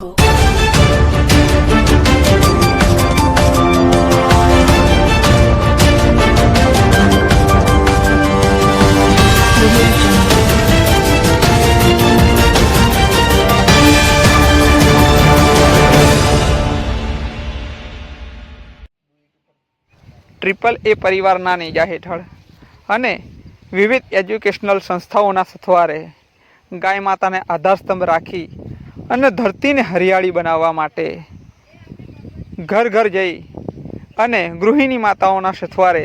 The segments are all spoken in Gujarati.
ટ્રિપલ એ પરિવારના નેજા હેઠળ અને વિવિધ એજ્યુકેશનલ સંસ્થાઓના સથવારે ગાય માતાને આધારસ્તંભ રાખી અને ધરતીને હરિયાળી બનાવવા માટે ઘર ઘર જઈ અને ગૃહિણી માતાઓના સથવારે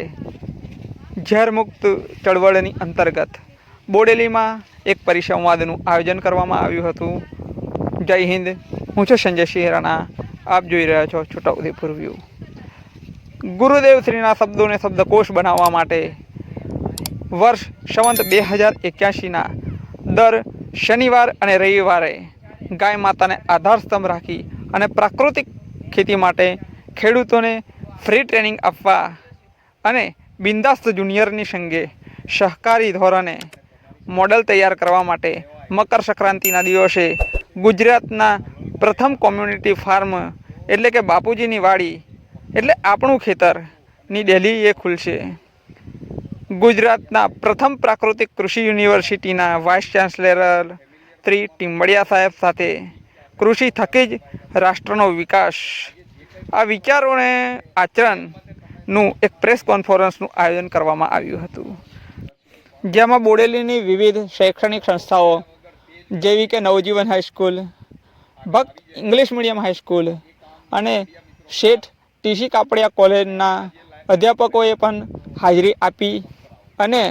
ઝેરમુક્ત ચળવળની અંતર્ગત બોડેલીમાં એક પરિસંવાદનું આયોજન કરવામાં આવ્યું હતું. જય હિન્દ. હું છું સંજય સિંહ રાણા. આપ જોઈ રહ્યા છો છોટાઉદેપુર વ્યૂ. ગુરુદેવ શ્રીના શબ્દોને શબ્દકોશ બનાવવા માટે વર્ષ સંવંત બે હજાર એક્યાસીના દર શનિવાર અને રવિવારે ગાય માતાને આધારસ્તંભ રાખી અને પ્રાકૃતિક ખેતી માટે ખેડૂતોને ફ્રી ટ્રેનિંગ આપવા અને બિંદાસ્ત જુનિયરની સંગે સહકારી ધોરણે મોડલ તૈયાર કરવા માટે મકર સંક્રાંતિના દિવસે ગુજરાતના પ્રથમ કોમ્યુનિટી ફાર્મ એટલે કે બાપુજીની વાડી એટલે આપણું ખેતરની ડેલી એ ખુલશે. ગુજરાતના પ્રથમ પ્રાકૃતિક કૃષિ યુનિવર્સિટીના વાઇસ ચાન્સેલર શ્રી ટીમ્બડિયા સાહેબ સાથે કૃષિ થકી જ રાષ્ટ્રનો વિકાસ. આ વિચારોને આચરણનું એક પ્રેસ કોન્ફરન્સનું આયોજન કરવામાં આવ્યું હતું. જેમાં બોડેલીની વિવિધ શૈક્ષણિક સંસ્થાઓ, જેવી કે Navjivan high school, Bhakt English medium high school અને શેઠ ટીસી કાપડિયા કોલેજના અધ્યાપકોએ પણ હાજરી આપી અને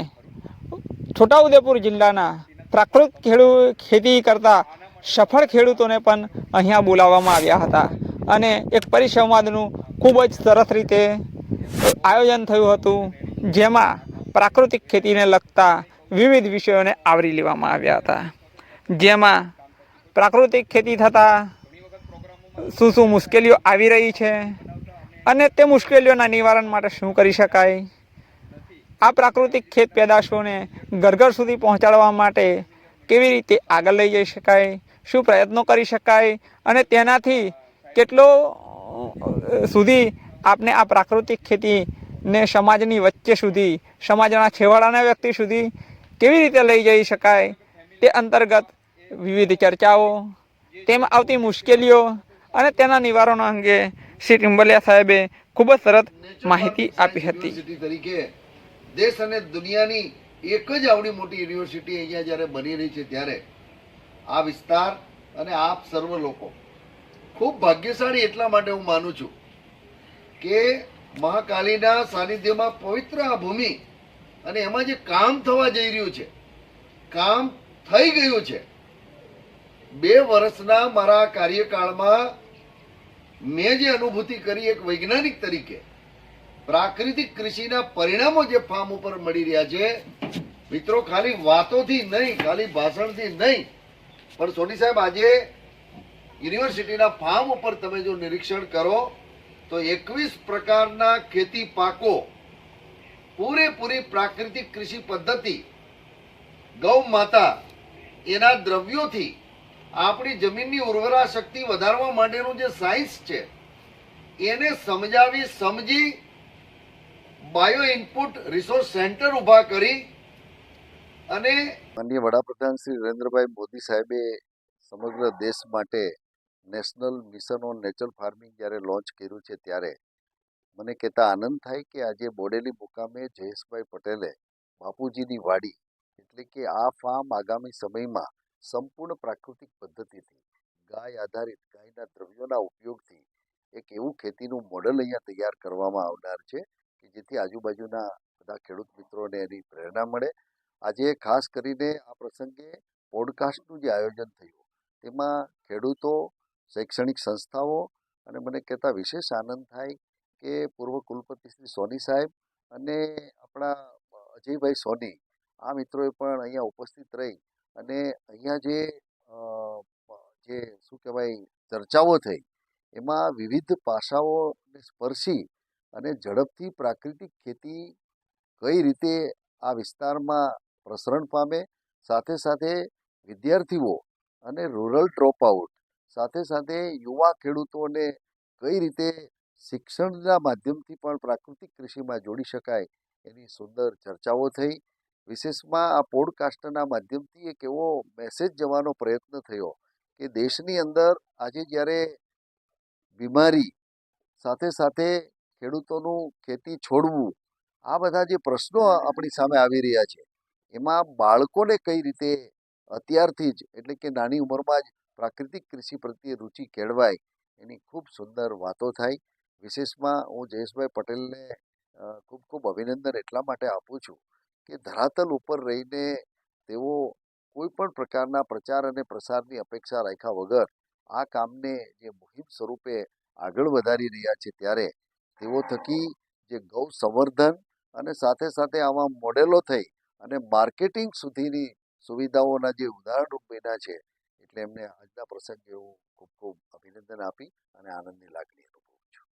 છોટાઉદેપુર જિલ્લાના પ્રાકૃતિક ખેડૂત ખેતી કરતા સફળ ખેડૂતોને પણ અહીંયા બોલાવવામાં આવ્યા હતા. અને એક પરિસંવાદનું ખૂબ જ સરસ રીતે આયોજન થયું હતું, જેમાં પ્રાકૃતિક ખેતીને લગતા વિવિધ વિષયોને આવરી લેવામાં આવ્યા હતા. જેમાં પ્રાકૃતિક ખેતી થતાં શું શું મુશ્કેલીઓ આવી રહી છે અને તે મુશ્કેલીઓના નિવારણ માટે શું કરી શકાય? આ પ્રાકૃતિક ખેત પેદાશોને ઘર ઘર સુધી પહોંચાડવા માટે કેવી રીતે આગળ લઈ જઈ શકાય, શું પ્રયત્નો કરી શકાય અને તેનાથી કેટલો સુધી આપણે આ પ્રાકૃતિક ખેતીને સમાજની વચ્ચે સુધી, સમાજના છેવાડાના વ્યક્તિ સુધી કેવી રીતે લઈ જઈ શકાય તે અંતર્ગત વિવિધ ચર્ચાઓ, તેમાં આવતી મુશ્કેલીઓ અને તેના નિવારણો અંગે શ્રી ટિમ્બલિયા સાહેબે ખૂબ જ સરસ માહિતી આપી હતી. દેશ અને દુનિયાની એક જ આવડી મોટી યુનિવર્સિટી અહીંયા જ્યારે બની રહી છે ત્યારે આ વિસ્તાર અને આપ સર્વ લોકો ખૂબ ભાગ્યશાળી એટલા માટે હું માનું છું કે મહાકાલીના સાનિધ્યમાં પવિત્ર આ ભૂમિ અને એમાં જે કામ થવા જઈ રહ્યું છે, કામ થઈ ગયું છે, બે વર્ષના મારા કાર્યકાળમાં મેં જે અનુભૂતિ કરી એક વૈજ્ઞાનિક તરીકે પ્રાકૃતિક કૃષિના પરિણામો જે ફાર્મ ઉપર મળી રહ્યા છે, મિત્રો, ખાલી વાતોથી નહીં, ખાલી ભાષણથી નહીં, પણ સોની સાહેબ, આજે યુનિવર્સિટીના ફાર્મ ઉપર તમે જો નિરીક્ષણ કરો, તો એકવીસ પ્રકારના ખેતી પાકો, પૂરેપૂરી પ્રાકૃતિક કૃષિ પદ્ધતિ, ગૌ માતા, એના દ્રવ્યોથી આપણી જમીનની ઉર્વરા શક્તિ વધારવા માટેનું જે સાયન્સ છે, એને સમજાવી, સમજી બાયો ઇનપુટ રિસોર્સ સેન્ટર ઊભા કરી અને માનનીય વડાપ્રધાન શ્રી નરેન્દ્રભાઈ મોદી સાહેબે સમગ્ર દેશ માટે national mission on natural farming જ્યારે લોન્ચ કર્યું છે ત્યારે મને કહેતા આનંદ થાય કે આજે બોડેલી મુકામે જયેશભાઈ પટેલે બાપુજીની વાડી એટલે કે આ ફાર્મ આગામી સમયમાં સંપૂર્ણ પ્રાકૃતિક પદ્ધતિથી ગાય આધારિત ગાયના દ્રવ્યોના ઉપયોગથી એક એવું ખેતીનું મોડલ અહીંયા તૈયાર કરવામાં આવનાર છે. કે જેથી આજુબાજુના બધા ખેડૂત મિત્રોને એની પ્રેરણા મળે. આજે ખાસ કરીને આ પ્રસંગે પોડકાસ્ટનું જે આયોજન થયું, તેમાં ખેડૂતો, શૈક્ષણિક સંસ્થાઓ અને મને કહેતા વિશેષ આનંદ થાય કે પૂર્વ કુલપતિ શ્રી સોની સાહેબ અને આપણા અજયભાઈ સોની, આ મિત્રોએ પણ અહીંયા ઉપસ્થિત રહી અને અહીંયા જે જે શું કહેવાય, ચર્ચાઓ થઈ, એમાં વિવિધ પાસાઓને સ્પર્શી અને ઝડપથી પ્રાકૃતિક ખેતી કઈ રીતે આ વિસ્તારમાં પ્રસરણ પામે, સાથે સાથે વિદ્યાર્થીઓ અને રૂરલ ડ્રોપ આઉટ સાથે સાથે યુવા ખેડૂતોને કઈ રીતે શિક્ષણના માધ્યમથી પણ પ્રાકૃતિક કૃષિમાં જોડી શકાય એની સુંદર ચર્ચાઓ થઈ. વિશેષમાં આ પોડકાસ્ટના માધ્યમથી એક એવો મેસેજ જવાનો પ્રયત્ન થયો કે દેશની અંદર આજે જ્યારે બીમારી સાથે સાથે ખેડૂતોનું ખેતી છોડવું આ બધા જે પ્રશ્નો આપણી સામે આવી રહ્યા છે એમાં બાળકોને કઈ રીતે અત્યારથી જ એટલે કે નાની ઉંમરમાં જ પ્રાકૃતિક કૃષિ પ્રત્યે રુચિ કેળવાય એની ખૂબ સુંદર વાતો થાય. વિશેષમાં હું જયેશભાઈ પટેલને ખૂબ ખૂબ અભિનંદન એટલા માટે આપું છું કે ધરાતલ ઉપર રહીને તેઓ કોઈ પણ પ્રકારના પ્રચાર અને પ્રસારની અપેક્ષા રાખ્યા વગર આ કામને જે મુહિમ સ્વરૂપે આગળ વધારી રહ્યા છે ત્યારે તેઓ થકી જે ગૌ સંવર્ધન અને સાથે સાથે આવા મોડેલો થઈ અને માર્કેટિંગ સુધીની સુવિધાઓના જે ઉદાહરણરૂપ બન્યા છે, એટલે એમને આજના પ્રસંગે હું ખૂબ ખૂબ અભિનંદન આપી અને આનંદની લાગણી અનુભવું છું.